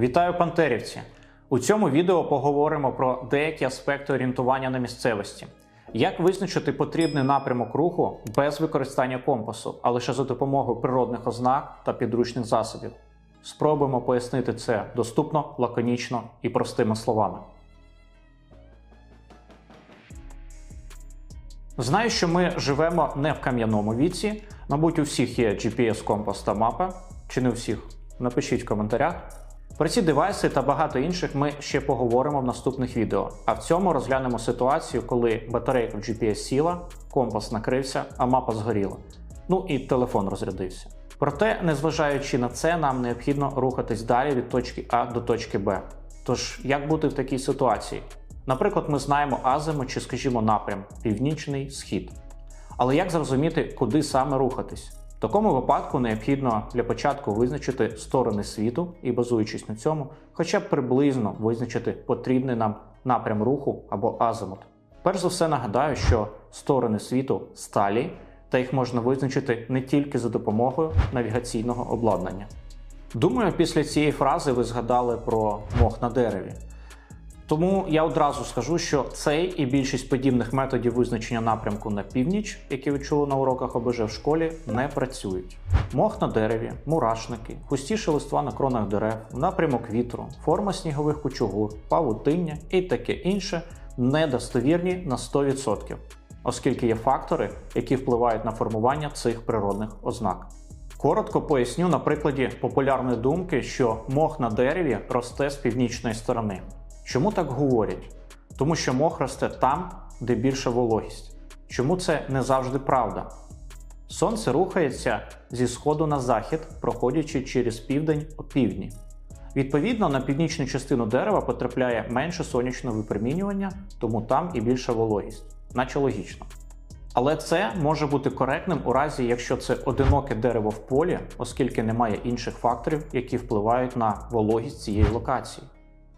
Вітаю пантерівці! У цьому відео поговоримо про деякі аспекти орієнтування на місцевості. Як визначити потрібний напрямок руху без використання компасу, а лише за допомогою природних ознак та підручних засобів. Спробуємо пояснити це доступно, лаконічно і простими словами. Знаю, що ми живемо не в кам'яному віці. Мабуть, у всіх є GPS, компас та мапа. Чи не у всіх? Напишіть в коментарях. Про ці девайси та багато інших ми ще поговоримо в наступних відео. А в цьому розглянемо ситуацію, коли батарейка в GPS сіла, компас накрився, а мапа згоріла. Ну і телефон розрядився. Проте, незважаючи на це, нам необхідно рухатись далі від точки А до точки Б. Тож, як бути в такій ситуації? Наприклад, ми знаємо азиму чи, скажімо, напрям північний схід. Але як зрозуміти, куди саме рухатись? Такому випадку необхідно для початку визначити сторони світу і, базуючись на цьому, хоча б приблизно визначити потрібний нам напрям руху або азимут. Перш за все нагадаю, що сторони світу сталі, та їх можна визначити не тільки за допомогою навігаційного обладнання. Думаю, після цієї фрази ви згадали про мох на дереві. Тому я одразу скажу, що цей і більшість подібних методів визначення напрямку на північ, які ви чули на уроках ОБЖ в школі, не працюють. Мох на дереві, мурашники, густіші листва на кронах дерев, напрямок вітру, форма снігових кучугур, павутиння і таке інше недостовірні на 100%, оскільки є фактори, які впливають на формування цих природних ознак. Коротко поясню на прикладі популярної думки, що мох на дереві росте з північної сторони. Чому так говорять? Тому що мох росте там, де більша вологість. Чому це не завжди правда? Сонце рухається зі сходу на захід, проходячи через південь опівдні. Відповідно, на північну частину дерева потрапляє менше сонячного випромінювання, тому там і більша вологість, наче логічно. Але це може бути коректним у разі, якщо це одиноке дерево в полі, оскільки немає інших факторів, які впливають на вологість цієї локації.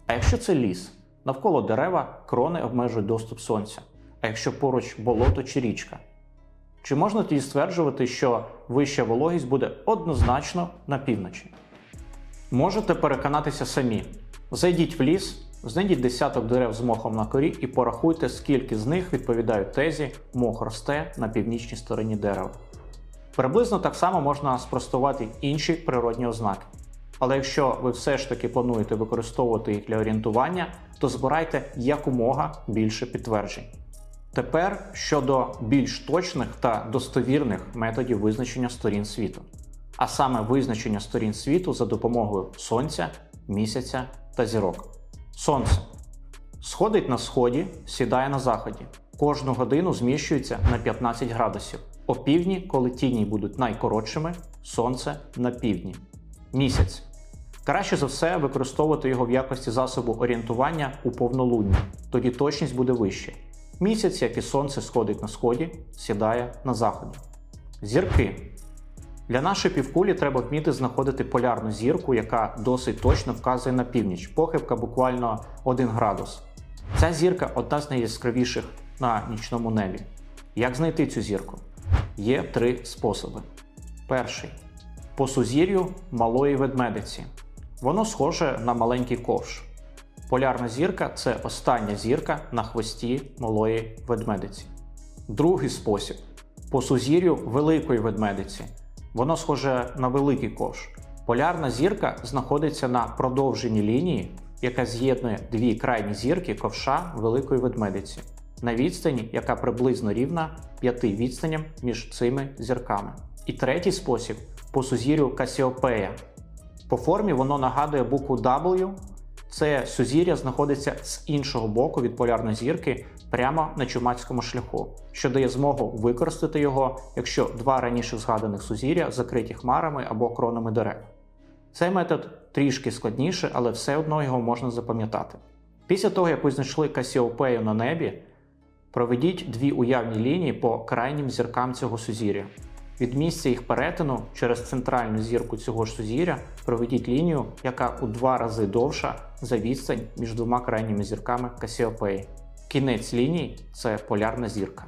А якщо це ліс, навколо дерева крони обмежують доступ сонця. А якщо поруч болото чи річка, чи можна тоді стверджувати, що вища вологість буде однозначно на півночі? Можете переконатися самі. Зайдіть в ліс, знайдіть десяток дерев з мохом на корі і порахуйте, скільки з них відповідають тезі мох росте на північній стороні дерева. Приблизно так само можна спростувати інші природні ознаки. Але якщо ви все ж таки плануєте використовувати їх для орієнтування, то збирайте якомога більше підтверджень. Тепер щодо більш точних та достовірних методів визначення сторін світу, а саме визначення сторін світу за допомогою сонця, місяця та зірок. Сонце сходить на сході, сідає на заході. Кожну годину зміщується на 15 градусів. О півдні, коли тіні будуть найкоротшими, сонце на півдні. Місяць. Краще за все використовувати його в якості засобу орієнтування у повнолунні, тоді точність буде вища. Місяць, як і сонце, сходить на сході, сідає на заході. Зірки. Для нашої півкулі треба вміти знаходити полярну зірку, яка досить точно вказує на північ, похибка буквально 1 градус. Ця зірка одна з найяскравіших на нічному небі. Як знайти цю зірку? Є три способи. Перший по сузір'ю малої ведмедиці. Воно схоже на маленький ковш. Полярна зірка це остання зірка на хвості малої ведмедиці. Другий спосіб по сузір'ю великої ведмедиці. Воно схоже на великий ковш. Полярна зірка знаходиться на продовженні лінії, яка з'єднує дві крайні зірки ковша великої ведмедиці, на відстані, яка приблизно рівна п'яти відстаням між цими зірками. І третій спосіб по сузір'ю Касіопея. По формі воно нагадує букву W. Це сузір'я знаходиться з іншого боку від полярної зірки прямо на чумацькому шляху, що дає змогу використати його, якщо два раніше згаданих сузір'я закриті хмарами або кронами дерев. Цей метод трішки складніше, але все одно його можна запам'ятати. Після того, як ви знайшли Касіопею на небі, проведіть дві уявні лінії по крайнім зіркам цього сузір'я. Від місця їх перетину через центральну зірку цього ж сузір'я проведіть лінію, яка у два рази довша за відстань між двома крайніми зірками Касіопеї. Кінець лінії це полярна зірка.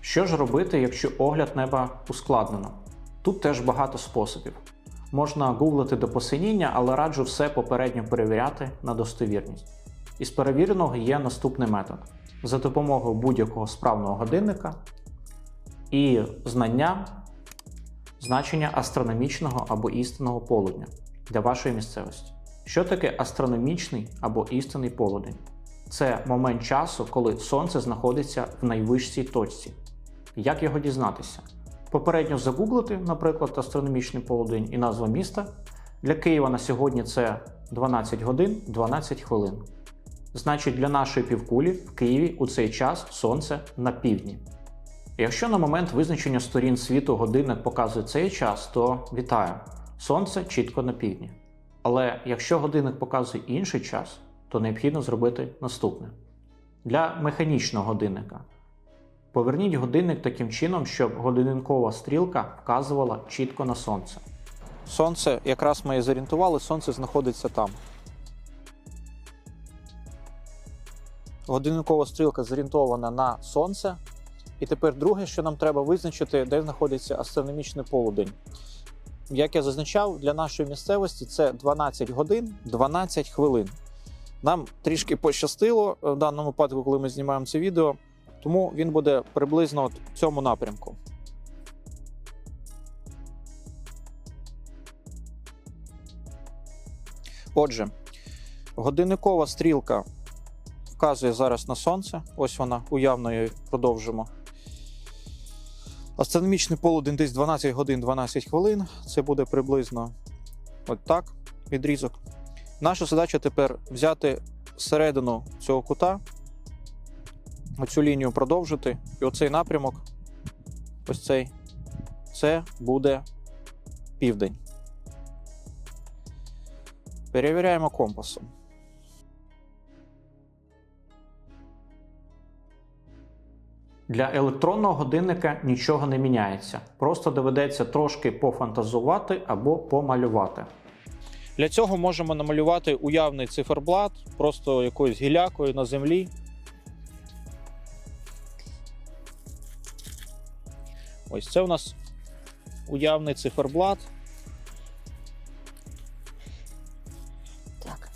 Що ж робити, якщо огляд неба ускладнено? Тут теж багато способів. Можна гуглити до посиніння, але раджу все попередньо перевіряти на достовірність. Із перевіреного є наступний метод: за допомогою будь-якого справного годинника і знання значення астрономічного або істинного полудня для вашої місцевості. Що таке астрономічний або істинний полудень? Це момент часу, коли сонце знаходиться в найвищій точці. Як його дізнатися? Попередньо загуглити, наприклад, астрономічний полудень і назва міста. Для Києва на сьогодні це 12 годин 12 хвилин. Значить, для нашої півкулі в Києві у цей час сонце на півдні. Якщо на момент визначення сторін світу годинник показує цей час, то вітаю, сонце чітко на півдні. Але якщо годинник показує інший час, то необхідно зробити наступне. Для механічного годинника поверніть годинник таким чином, щоб годинникова стрілка вказувала чітко на сонце. Сонце, якраз ми і зорієнтували, сонце знаходиться там. Годинникова стрілка зорієнтована на сонце. І тепер друге, що нам треба визначити, де знаходиться астрономічний полудень. Як я зазначав, для нашої місцевості це 12 годин 12 хвилин. Нам трішки пощастило в даному випадку, коли ми знімаємо це відео, тому він буде приблизно в цьому напрямку. Отже, годинникова стрілка вказує зараз на сонце. Ось вона уявно її продовжимо. Астрономічний полудень десь 12 годин 12 хвилин. Це буде приблизно от так відрізок. Наша задача тепер взяти середину цього кута, оцю лінію продовжити, і оцей напрямок, ось цей, це буде південь. Перевіряємо компасом. Для електронного годинника нічого не міняється. Просто доведеться трошки пофантазувати або помалювати. Для цього можемо намалювати уявний циферблат, просто якоюсь гілякою на землі. Ось це у нас уявний циферблат. Так.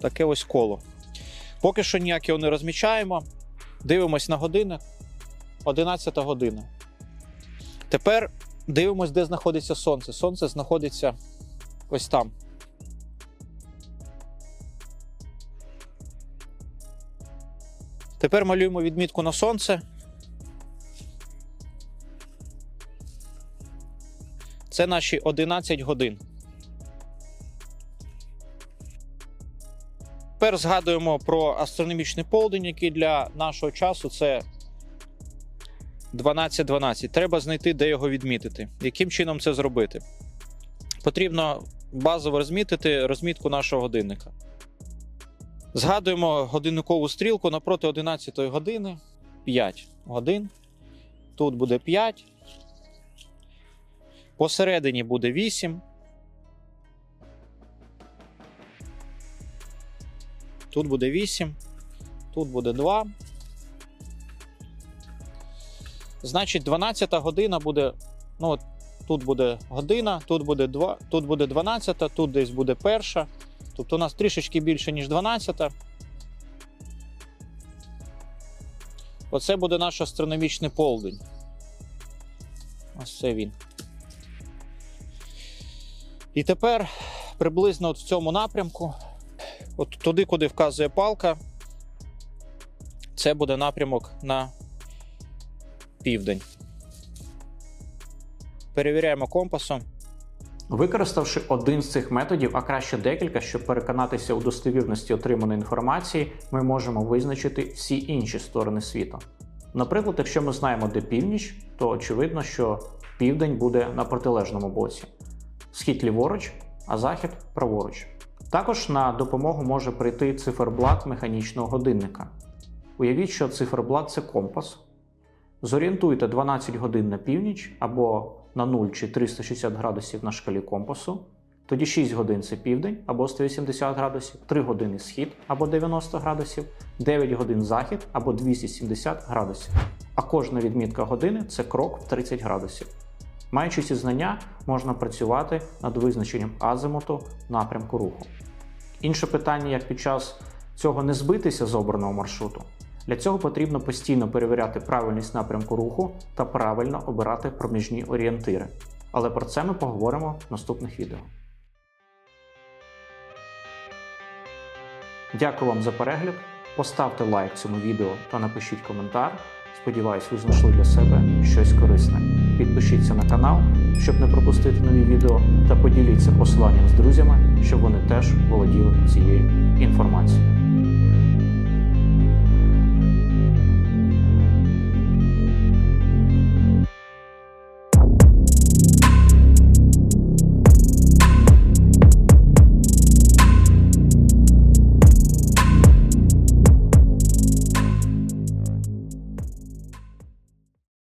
Таке ось коло. Поки що ніяк його не розмічаємо. Дивимось на годинник. 11 година. Тепер дивимось, де знаходиться сонце. Сонце знаходиться ось там. Тепер малюємо відмітку на сонце. Це наші 11 годин. Тепер згадуємо про астрономічний полдень, який для нашого часу це 12.12. Треба знайти, де його відмітити. Яким чином це зробити? Потрібно базово розмітити розмітку нашого годинника. Згадуємо годинникову стрілку напроти 11 години 5 годин. Тут буде 5. Посередині буде 8. Тут буде 8. Тут буде 2. Значить, 12 година буде. Ну, от тут буде година, тут буде 2, тут буде 12, тут десь буде перша. Тобто у нас трішечки більше, ніж 12. Оце буде наш астрономічний полдень. Ось це він. І тепер приблизно от в цьому напрямку, от туди, куди вказує палка, це буде напрямок на південь. Перевіряємо компасом. Використавши один з цих методів, а краще декілька, щоб переконатися у достовірності отриманої інформації, ми можемо визначити всі інші сторони світу. Наприклад, якщо ми знаємо, де північ, то очевидно, що південь буде на протилежному боці, схід ліворуч, а захід праворуч. Також на допомогу може прийти циферблат механічного годинника. Уявіть, що циферблат це компас. Зорієнтуйте 12 годин на північ або на 0 чи 360 градусів на шкалі компасу. Тоді 6 годин це південь або 180 градусів, 3 години схід або 90 градусів, 9 годин захід або 270 градусів. А кожна відмітка години це крок в 30 градусів. Маючи ці знання, можна працювати над визначенням азимуту напрямку руху. Інше питання, як під час цього не збитися з обраного маршруту. Для цього потрібно постійно перевіряти правильність напрямку руху та правильно обирати проміжні орієнтири. Але про це ми поговоримо в наступних відео. Дякую вам за перегляд. Поставте лайк цьому відео та напишіть коментар. Сподіваюсь, ви знайшли для себе щось корисне. Підпишіться на канал, щоб не пропустити нові відео, та поділіться посиланням з друзями, щоб вони теж володіли цією інформацією.